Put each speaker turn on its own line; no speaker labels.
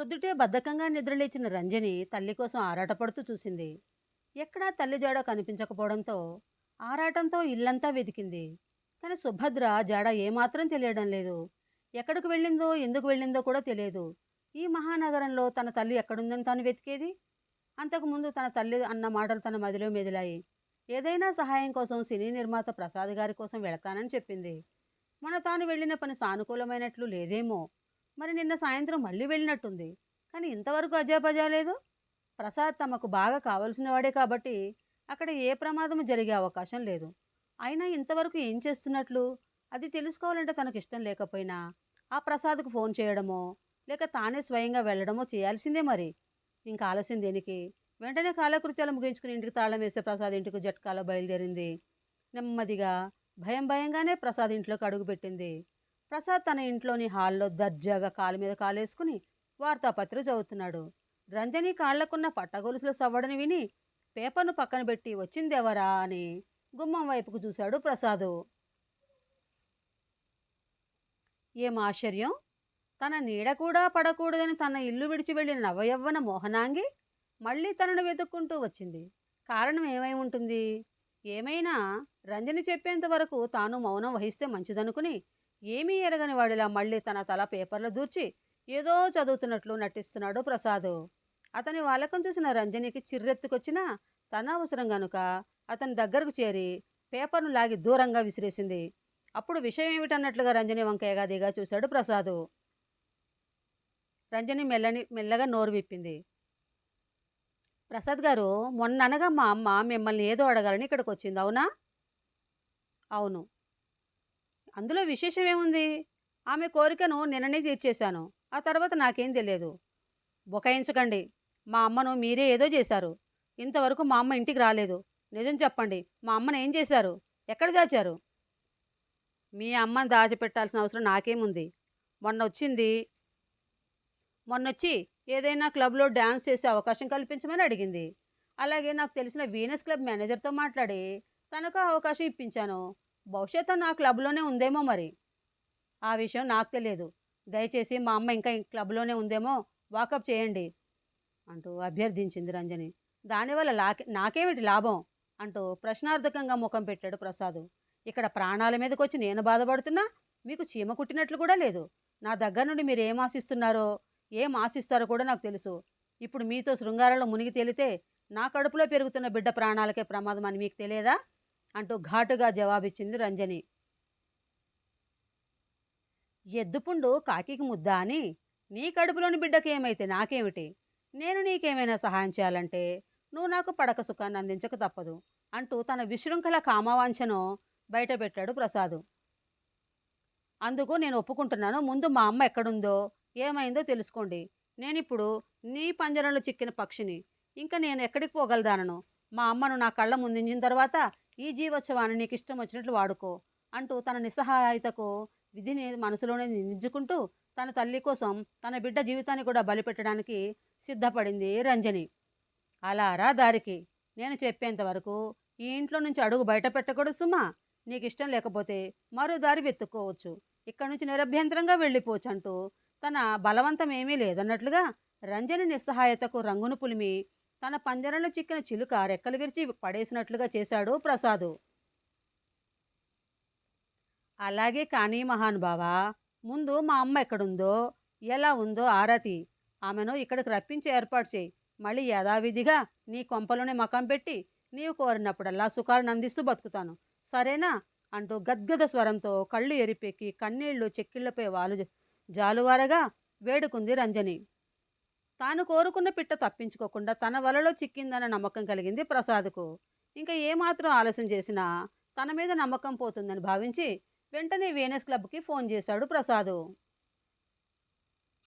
ప్రొద్దుటే బద్ధకంగా నిద్రలేచిన రంజని తల్లి కోసం ఆరాటపడుతూ చూసింది. ఎక్కడా తల్లి జాడ కనిపించకపోవడంతో ఆరాటంతో ఇల్లంతా వెతికింది. కానీ సుభద్ర జాడ ఏమాత్రం తెలియడం లేదు. ఎక్కడికి వెళ్ళిందో ఎందుకు వెళ్ళిందో కూడా తెలియదు. ఈ మహానగరంలో తన తల్లి ఎక్కడుందని తాను వెతికేది? అంతకుముందు తన తల్లి అన్న మాటలు తన మదిలో మెదిలాయి. ఏదైనా సహాయం కోసం సినీ నిర్మాత ప్రసాద్ గారి కోసం వెళతానని చెప్పింది. మన తాను వెళ్ళిన పని సానుకూలమైనట్లు లేదేమో మరి నిన్న సాయంత్రం మళ్ళీ వెళ్ళినట్టుంది. కానీ ఇంతవరకు అజాపజా లేదు. ప్రసాద్ తమకు బాగా కావలసిన వాడే కాబట్టి అక్కడ ఏ ప్రమాదం జరిగే అవకాశం లేదు. అయినా ఇంతవరకు ఏం చేస్తున్నట్లు? అది తెలుసుకోవాలంటే తనకు ఇష్టం లేకపోయినా ఆ ప్రసాద్కు ఫోన్ చేయడమో లేక తానే స్వయంగా వెళ్ళడమో చేయాల్సిందే మరి. ఇంకా ఆలస్యం దేనికి? వెంటనే కాలకృత్యాలు ముగించుకుని ఇంటికి తాళం వేసే ప్రసాద్ ఇంటికి జట్కాలో బయలుదేరింది. నెమ్మదిగా భయం భయంగానే ప్రసాద్ ఇంట్లోకి అడుగుపెట్టింది ప్రసాద్ తన ఇంట్లోని హాల్లో దర్జాగా కాలు మీద కాలేసుకుని వార్తాపత్రిక చదువుతున్నాడు. రంజని కాళ్ళకున్న పట్టగొలుసుల సవ్వడని విని పేపర్ను పక్కన పెట్టి వచ్చిందెవరా? అని గుమ్మం వైపుకు చూశాడు ప్రసాదు. ఏం ఆశ్చర్యం? తన నీడ కూడా పడకూడదని తన ఇల్లు విడిచి వెళ్ళిన నవయవ్వన మోహనాంగి మళ్ళీ తనను వెతుక్కుంటూ వచ్చింది. కారణం ఏమై ఉంటుంది? ఏమైనా? రంజని చెప్పేంత వరకు తాను మౌనం వహిస్తే మంచిదనుకుని ఏమీ ఎరగని వాడిలా మళ్ళీ తన తల పేపర్లో దూర్చి ఏదో చదువుతున్నట్లు నటిస్తున్నాడు ప్రసాదు. అతని వాలకం చూసిన రంజనికి చిర్రెత్తుకొచ్చినా తన అవసరం గనుక అతని దగ్గరకు చేరి పేపర్ను లాగి దూరంగా విసిరేసింది. అప్పుడు విషయం ఏమిటన్నట్లుగా రంజని వంకయ్యగా దిగా చూశాడు ప్రసాదు. రంజని మెల్లని మెల్లగా నోరు విప్పింది. ప్రసాద్ గారు మొన్న అనగా మా అమ్మ మిమ్మల్ని ఏదో అడగాలని ఇక్కడికి వచ్చింది అవునా? అవును. అందులో విశేషం ఏముంది? ఆమె కోరికను నిన్ననే తీర్చేశాను. ఆ తర్వాత నాకేం తెలియదు. బుకాయించకండి. మా అమ్మను మీరే ఏదో చేశారు. ఇంతవరకు మా అమ్మ ఇంటికి రాలేదు. నిజం చెప్పండి. మా అమ్మను ఏం చేశారు? ఎక్కడ దాచారు? మీ అమ్మని దాచిపెట్టాల్సిన అవసరం నాకేముంది? మొన్న వచ్చింది మొన్నొచ్చి ఏదైనా క్లబ్లో డ్యాన్స్ చేసే అవకాశం కల్పించమని అడిగింది. అలాగే నాకు తెలిసిన వీనస్ క్లబ్ మేనేజర్తో మాట్లాడి తనకు అవకాశం ఇప్పించాను. బహుశా నా క్లబ్లోనే ఉందేమో మరి. ఆ విషయం నాకు తెలియదు. దయచేసి మా అమ్మ ఇంకా క్లబ్లోనే ఉందేమో వాకప్ చేయండి అంటూ అభ్యర్థించింది రంజని. దానివల్ల లాకే నాకేమిటి లాభం? అంటూ ప్రశ్నార్థకంగా ముఖం పెట్టాడు ప్రసాద్. ఇక్కడ ప్రాణాల మీదకి వచ్చి నేను బాధపడుతున్నా మీకు చీమ కుట్టినట్లు కూడా లేదు. నా దగ్గర నుండి మీరు ఏం ఆశిస్తున్నారో ఏం ఆశిస్తారో కూడా నాకు తెలుసు. ఇప్పుడు మీతో శృంగారంలో మునిగి తేలితే నా కడుపులో పెరుగుతున్న బిడ్డ ప్రాణాలకే ప్రమాదం అని మీకు తెలియదా? అంటూ ఘాటుగా జవాబిచ్చింది రంజని. ఎద్దుపుండు కాకికి ముద్ద అని? నీ కడుపులోని బిడ్డకి ఏమైతే నాకేమిటి? నేను నీకేమైనా సహాయం చేయాలంటే నువ్వు నాకు పడక సుఖాన్ని అందించక తప్పదు అంటూ తన విశృంఖల కామవాంఛను బయటపెట్టాడు ప్రసాదు. అందుకు నేను ఒప్పుకుంటున్నాను. ముందు మా అమ్మ ఎక్కడుందో ఏమైందో తెలుసుకోండి. నేనిప్పుడు నీ పంజరంలో చిక్కిన పక్షిని. ఇంకా నేను ఎక్కడికి పోగలదానను? మా అమ్మను నా కళ్ళ ముందుంచిన తర్వాత ఈ జీవోత్సవాన్ని నీకు ఇష్టం వచ్చినట్లు వాడుకో అంటూ తన నిస్సహాయతకు విధిని మనసులోనే నిందించుకుంటూ తన తల్లి కోసం తన బిడ్డ జీవితాన్ని కూడా బలిపెట్టడానికి సిద్ధపడింది రంజని. అలా రా దారికి. నేను చెప్పేంత వరకు ఈ ఇంట్లో నుంచి అడుగు బయట పెట్టకూడదు సుమా. నీకు ఇష్టం లేకపోతే మరో దారి వెతుక్కోవచ్చు. ఇక్కడి నుంచి నిరభ్యంతరంగా వెళ్ళిపోవచ్చు అంటూ తన బలవంతం ఏమీ లేదన్నట్లుగా రంజని నిస్సహాయతకు రంగును పులిమి తన పంజరంలో చిక్కిన చిలుక రెక్కలు విరిచి పడేసినట్లుగా చేశాడు ప్రసాదు. అలాగే కానీ మహానుభావా ముందు మా అమ్మ ఎక్కడుందో ఎలా ఉందో ఆరతి. ఆమెను ఇక్కడికి రప్పించి ఏర్పాటు చేయి. మళ్ళీ యథావిధిగా నీ కొంపలోనే మకం పెట్టి నీవు కోరినప్పుడల్లా సుఖాలను అందిస్తూ బతుకుతాను. సరేనా? అంటూ గద్గద స్వరంతో కళ్ళు ఎరిపెక్కి కన్నీళ్ళు చెక్కిళ్ళపై వాలు జాలువారగా వేడుకుంది రంజని. తాను కోరుకున్న పిట్ట తప్పించుకోకుండా తన వలలో చిక్కిందన్న నమ్మకం కలిగింది ప్రసాద్కు. ఇంకా ఏమాత్రం ఆలస్యం చేసినా తన మీద నమ్మకం పోతుందని భావించి వెంటనే వీనస్ క్లబ్కి ఫోన్ చేశాడు ప్రసాదు.